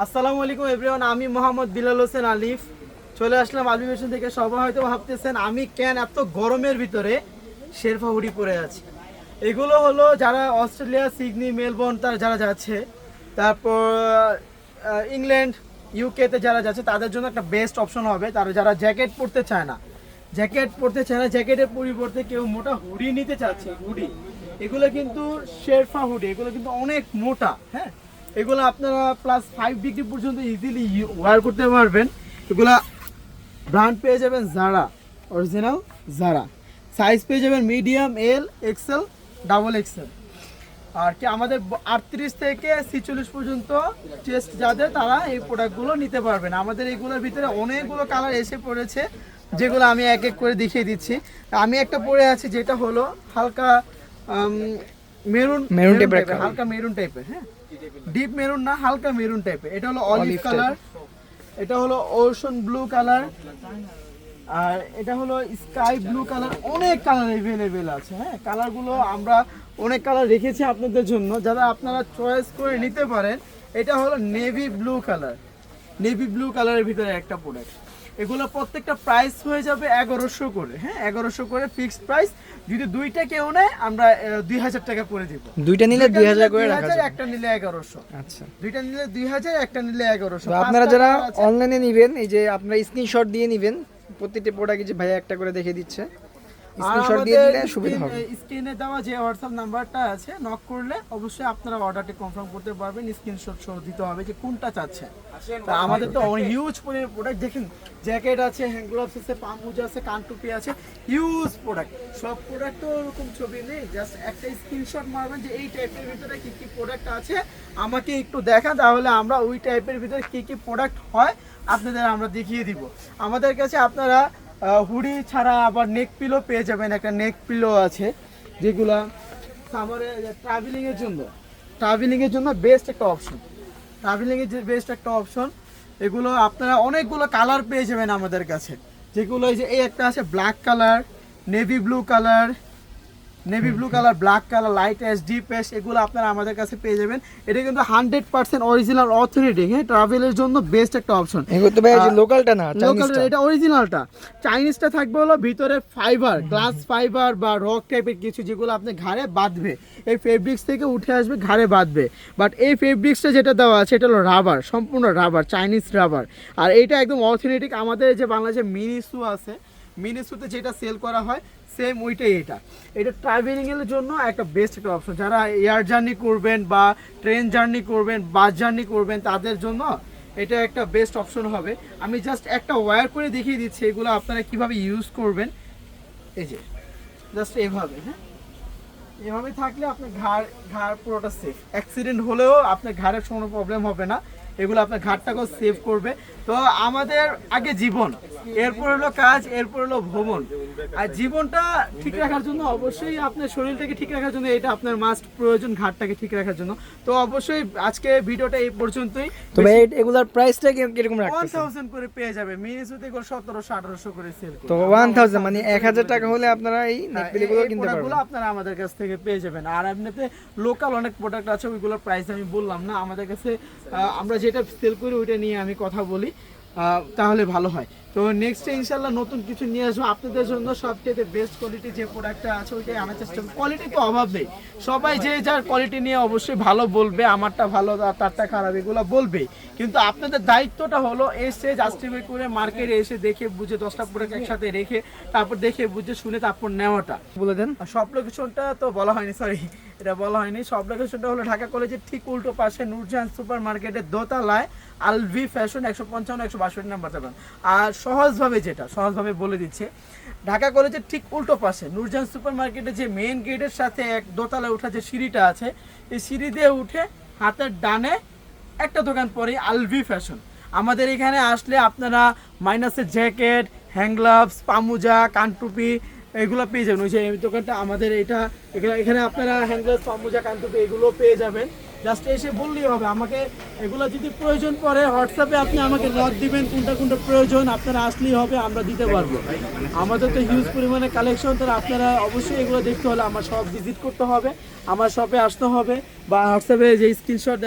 আসসালামু আলাইকুম এভরিওয়ান, আমি মোহাম্মদ বিলাল হোসেন আলিফ। চলে আসলাম আলবি ফ্যাশন থেকে সবাই হয়তো ভাবতেছেন, আমি কেন এত গরমের ভিতরে শেরফা হুডি পরে আছি? এগুলো হলো যারা অস্ট্রেলিয়া, সিডনি, মেলবোর্ন, তার যারা যাচ্ছে, তারপর ইংল্যান্ড, ইউকেতে যারা যাচ্ছে, তাদের জন্য একটা বেস্ট অপশন হবে। তারা যারা জ্যাকেট পরতে চায় না জ্যাকেট পরতে চায় না জ্যাকেটের পরিবর্তে কেউ মোটা হুডি নিতে চাচ্ছে, হুডি। এগুলো কিন্তু শেরফা হুডি, এগুলো কিন্তু অনেক মোটা হ্যাঁ? এগুলো আপনারা প্লাস ফাইভ ডিগ্রি পর্যন্ত ইজিলি ওয়ার করতে পারবেন। এগুলা ব্র্যান্ড পেয়ে যাবেন জারা অরিজিনাল জারা সাইজ পেয়ে যাবেন medium L XL double XL আর কি আমাদের আটত্রিশ থেকে ছিচল্লিশ পর্যন্ত চেস্ট যাদের, তারা এই প্রোডাক্টগুলো নিতে পারবেন। আমাদের এইগুলোর ভিতরে অনেকগুলো কালার এসে পড়েছে, যেগুলো আমি এক এক করে দেখিয়ে দিচ্ছি। আমি একটা পরে আছি, যেটা হলো হালকা মেরুন মেরুন type এর হালকা মেরুন টাইপের হ্যাঁ? ডিপ মেরুন না হালকা মেরুন টাইপের এটা হলো অলিভ কালার এটা হলো ওশন ব্লু কালার আর এটা হলো স্কাই ব্লু কালার অনেক কালার এভেলেবেল আছে হ্যাঁ? কালারগুলো আমরা অনেক কালার রেখেছি আপনাদের জন্য। যারা আপনারা চয়েস করে নিতে পারেন এটা হলো navy blue colour navy blue কালারের ভিতরে একটা প্রোডাক্ট এগুলো প্রত্যেকটা প্রাইস হয়ে যাবে এগারোশো করে হ্যাঁ? এগারোশো করে ফিক্সড প্রাইস যদি দুইটা কেউ নেয় আমরা দুই হাজার টাকা করে দিব। দুইটা নিলে দুই হাজার করে রাখা 2000, একটা নিলে এগারোশো। আচ্ছা। দুইটা নিলে দুই হাজার একটা নিলে এগারোশো। আপনারা যারা অনলাইনে নেবেন এই যে আপনারা স্ক্রিনশট দিয়ে নেবেন প্রত্যেকটি প্রোডাক্ট যে ভাইয়া একটা করে দেখে দিচ্ছে। স্ক্রিনশট দিয়ে দিলে সুবিধা হবে। স্ক্রিনে দেওয়া যে হোয়াটসঅ্যাপ নাম্বারটা আছে নক করলে অবশ্যই আপনারা অর্ডারটি কনফার্ম করতে পারবেন স্ক্রিনশট সহ দিতে হবে যে কোনটা চাচ্ছেন তা আমাদের তো হিউজ প্রোডাক্ট দেখেন জ্যাকেট আছে হ্যান্ড গ্লাভস আছে পাম মোজা আছে কানটুপি আছে হিউজ প্রোডাক্ট সব প্রোডাক্ট তো ওরকম ছবি নেই জাস্ট একটা স্ক্রিনশট মারবেন যে এই টাইপের ভিতরে কি কি প্রোডাক্ট আছে আমাকে একটু দেখান তাহলে আমরা ওই টাইপের ভিতরে কি কি প্রোডাক্ট হয় আপনাদের আমরা দেখিয়ে দিব। আমাদের কাছে আপনারা হুডি ছাড়া আবার নেক পিলো পেয়ে যাবেন। একটা নেক পিলো আছে, যেগুলা সামারে ট্রাভেলিংয়ের জন্য। ট্রাভেলিংয়ের জন্য বেস্ট একটা অপশন ট্রাভেলিংয়ের যে বেস্ট একটা অপশন এগুলো আপনারা অনেকগুলো কালার পেয়ে যাবেন আমাদের কাছে। যেগুলো এই যে, এই একটা আছে black colour navy blue colour navy blue colour black colour light ash deep ash এগুলো আপনারা আমাদের কাছে পেয়ে যাবেন। এটা কিন্তু হান্ড্রেড পার্সেন্ট অরিজিনাল অথেন্টিক হ্যাঁ? ট্রাভেলের জন্য বেস্ট একটা অপশন লোকালটা না লোকাল এটা অরিজিনালটা চাইনিজটা থাকবে হলো ভিতরে ফাইবার গ্লাস ফাইবার বা রক টাইপের কিছু যেগুলো আপনি ঘাড়ে বাঁধবে। এই ফেব্রিক্স থেকে উঠে আসবে ঘাড়ে বাঁধবে। বাট এই ফেব্রিক্সটা যেটা দেওয়া আছে এটা হলো রাবার সম্পূর্ণ রাবার চাইনিজ রাবার আর এইটা একদম অথেন্টিক আমাদের যে বাংলাদেশে মিনিসু আছে। মিনিসুতে যেটা সেল করা হয় সেম ওইটাই এটা। এটা ট্রাভেলিং এর জন্য একটা বেস্ট একটা অপশন যারা এয়ার জার্নি করবেন বা ট্রেন জার্নি করবেন বাস জার্নি করবেন, তাদের জন্য এটা একটা বেস্ট অপশন হবে। আমি জাস্ট একটা ওয়্যার করে দেখিয়ে দিচ্ছি, এগুলো আপনারা কীভাবে ইউজ করবেন। এই যে জাস্ট এভাবে হ্যাঁ? এভাবে থাকলে আপনার ঘাড় ঘাড় পুরোটা সেফ অ্যাক্সিডেন্ট হলেও আপনার ঘাড়ের কোনো প্রবলেম হবে না। এগুলো আপনার ঘাটটাকেও সেভ করবে। তো আমাদের আগে জীবন এরপর হলো কাজ এরপর হলো ভ্রমণ। আর জীবনটা ঠিক রাখার জন্য অবশ্যই আপনার শরীরটাকে ঠিক রাখার জন্য এটা আপনার মাস্ট প্রয়োজন ঘাটটাকে ঠিক রাখার জন্য। তো অবশ্যই আজকে ভিডিওটা এই পর্যন্তই। তো ভাই এগুলার প্রাইসটা কীরকম রাখতেছেন? থাউজেন্ড করে পেয়ে যাবে। মিনিসুতে এগুলো সতেরোশো আঠারোশো করে সেল তো ওয়ান থাউজেন্ড মানে এক হাজার টাকা হলে আপনারা এই নেকপিলিগুলো কিনতে প্রোডাক্টগুলো পারবেন। আপনারা আমাদের কাছ থেকে পেয়ে যাবেন। আর এমনিতে লোকাল অনেক প্রোডাক্ট আছে ওইগুলোর প্রাইস আমি বললাম না। আমাদের কাছে আমরা যেটা সেল করি ওইটা নিয়ে আমি কথা বলি তাহলে ভালো হয়। তো নেক্সট ইনশাল্লাহ নতুন কিছু নিয়ে আসব। আপনাদের জন্য সবচেয়ে বেস্ট কোয়ালিটি যে প্রোডাক্টটা আছে ওইটাই আনার চেষ্টা করব। কোয়ালিটি তো অভাব নেই। সবাই যে যার কোয়ালিটি নিয়ে অবশ্যই ভালো বলবে আমারটা ভালো তারটা খারাপ এগুলো বলবেই কিন্তু আপনাদের দায়িত্বটা হলো এসে জাস্টিফাই করে মার্কেটে এসে দেখে বুঝে দশটা প্রোডাক্ট একসাথে রেখে তারপর দেখে বুঝে শুনে তারপর নেওয়াটা। বলে দেন। সব লোকেশনটা তো বলা হয়নি সরি এটা বলা হয়নি। সব লোকেশনটা হলো ঢাকা কলেজের ঠিক উল্টো পাশে নূরজাহান সুপার মার্কেটের দোতলায় আলভি ফ্যাশন একশো পঞ্চান্ন একশো বাষট্টি নাম্বার যাবেন আর সহজভাবে যেটা, সহজভাবে বলে দিচ্ছে, ঢাকা কলেজের ঠিক উল্টো পাশে, নূরজাহান সুপার মার্কেটে যে মেইন গেটের সাথে এক দোতলায় ওঠা যে সিঁড়িটা আছে, এই সিঁড়ি দিয়ে উঠে হাতের ডানে একটা দোকান পরে আলভি ফ্যাশন আমাদের এখানে আসলে আপনারা মাইনাসের জ্যাকেট হ্যান্ড গ্লাভস পামুজা, কানটুপি এগুলো পেয়ে যাবেন। ওই যে দোকানটা আমাদের এটা এখানে আপনারা হ্যান্ড গ্লাভস পামুজা, কানটুপি এগুলো পেয়ে যাবেন। জাস্ট এসে বললেই হবে, আমাকে এগুলো যদি প্রয়োজন পড়ে হোয়াটসঅ্যাপে আপনি আমাকে নক দিবেন, কোনটা কোনটা প্রয়োজন, আপনারা আসলেই হবে, আমরা দিতে পারব। আমাদের তো হিউজ পরিমাণে কালেকশন তো আপনারা অবশ্যই এগুলো দেখতে হলে আমার সব ভিজিট করতে হবে, আমার শপে আসতে হবে, বা হোয়াটসঅ্যাপে যে স্ক্রিনশট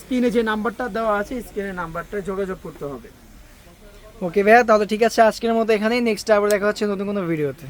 স্ক্রিনে যে নাম্বারটা দেওয়া আছে স্ক্রিনের নাম্বারটা যোগাযোগ করতে হবে। ওকে ভাইয়া, তাহলে ঠিক আছে, আজকের মতো এখানেই নেক্সট আবার দেখা হচ্ছে নতুন কোনো ভিডিওতে